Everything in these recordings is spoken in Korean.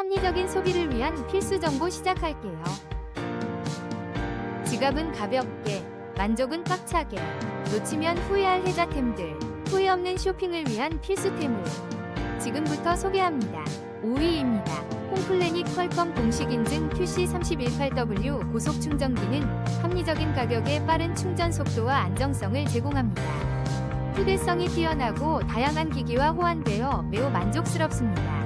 합리적인 소비를 위한 필수 정보 시작할게요. 지갑은 가볍게, 만족은 꽉차게, 놓치면 후회할 혜자템들, 후회 없는 쇼핑을 위한 필수템을 지금부터 소개합니다. 5위입니다. 홈플래닛 퀄컴 공식 인증 QC318W 고속 충전기는 합리적인 가격에 빠른 충전 속도와 안정성을 제공합니다. 휴대성이 뛰어나고 다양한 기기와 호환되어 매우 만족스럽습니다.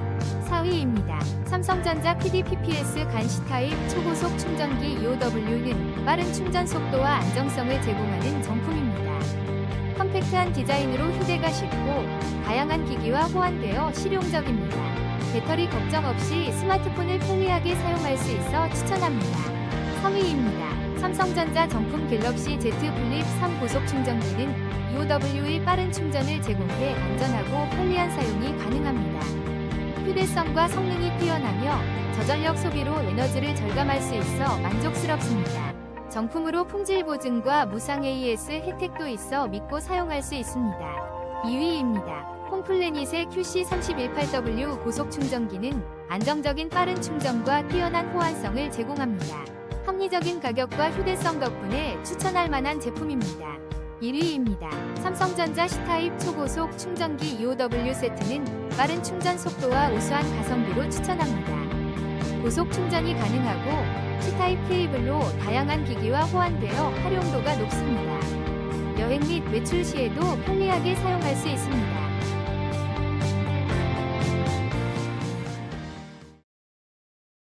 4위입니다. 삼성전자 PD-PPS 간시 타입 초고속 충전기 EOW는 빠른 충전 속도와 안정성을 제공하는 정품입니다. 컴팩트한 디자인으로 휴대가 쉽고 다양한 기기와 호환되어 실용적입니다. 배터리 걱정 없이 스마트폰을 편리하게 사용할 수 있어 추천합니다. 3위입니다. 삼성전자 정품 갤럭시 Z 플립 3 고속 충전기는 EOW의 빠른 충전을 제공해 안전하고 편리한 가능합니다. 휴대성과 성능이 뛰어나며 저전력 소비로 에너지를 절감할 수 있어 만족스럽습니다. 정품으로 품질 보증과 무상 AS 혜택도 있어 믿고 사용할 수 있습니다. 2위입니다. 홈플래닛의 QC318W 고속 충전기는 안정적인 빠른 충전과 뛰어난 호환성을 제공합니다. 합리적인 가격과 휴대성 덕분에 추천할 만한 제품입니다. 1위입니다. 삼성전자 C타입 초고속 충전기 EOW 세트는 빠른 충전 속도와 우수한 가성비로 추천합니다. 고속 충전이 가능하고 C타입 케이블로 다양한 기기와 호환되어 활용도가 높습니다. 여행 및 외출 시에도 편리하게 사용할 수 있습니다.